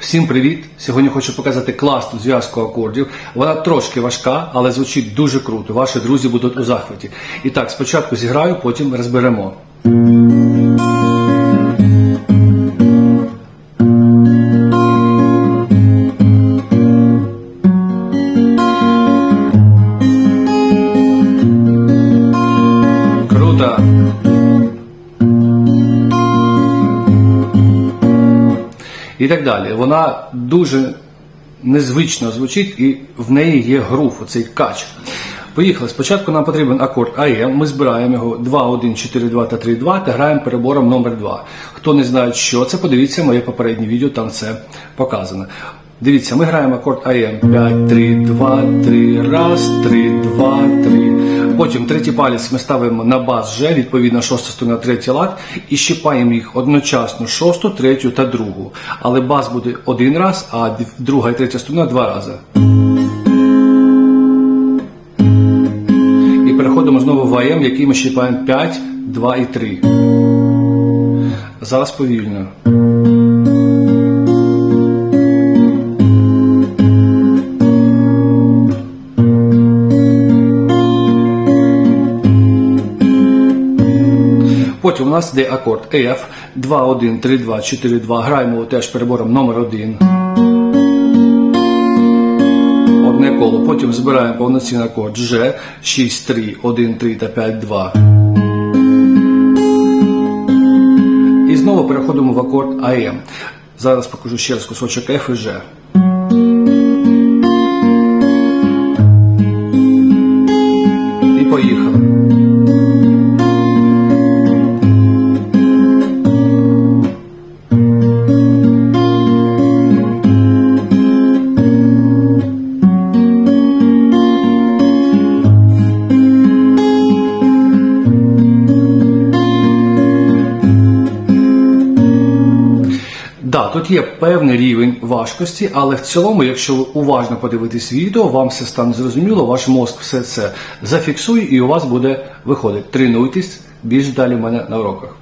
Всім привіт! Сьогодні хочу показати класну зв'язку акордів. Вона трошки важка, але звучить дуже круто. Ваші друзі будуть у захваті. І так, спочатку зіграю, потім розберемо. І так далі. Вона дуже незвично звучить і в неї є грув, оцей кач. Поїхали. Спочатку нам потрібен акорд АЕМ. Ми збираємо його 2, 1, 4, 2 та 3, 2 та граємо перебором номер 2. Хто не знає, що це, подивіться моє попереднє відео, там це показано. Дивіться, ми граємо акорд АЕМ 5, 3, 2, 3, раз, 3, 2, 3. Потім третій палець ми ставимо на бас G, відповідно шоста струна, третій лад, і щипаємо їх одночасно шосту, третю та другу. Але бас буде один раз, а друга і третя струна два рази. І переходимо знову в АМ, який ми щипаємо 5, 2 і 3. Зараз повільно. Потім у нас йде акорд F 2, 1, 3, 2, 4, 2. Граємо його теж перебором номер 1. Одне коло. Потім збираємо повноцінний акорд G 6, 3, 1, 3 та 5, 2. І знову переходимо в акорд AM. Зараз покажу ще раз кусочок F і G. Да, тут є певний рівень важкості, але в цілому, якщо ви уважно подивитесь відео, вам все стане зрозуміло, ваш мозк все це зафіксує і у вас буде виходити. Тренуйтесь більш далі в мене на уроках.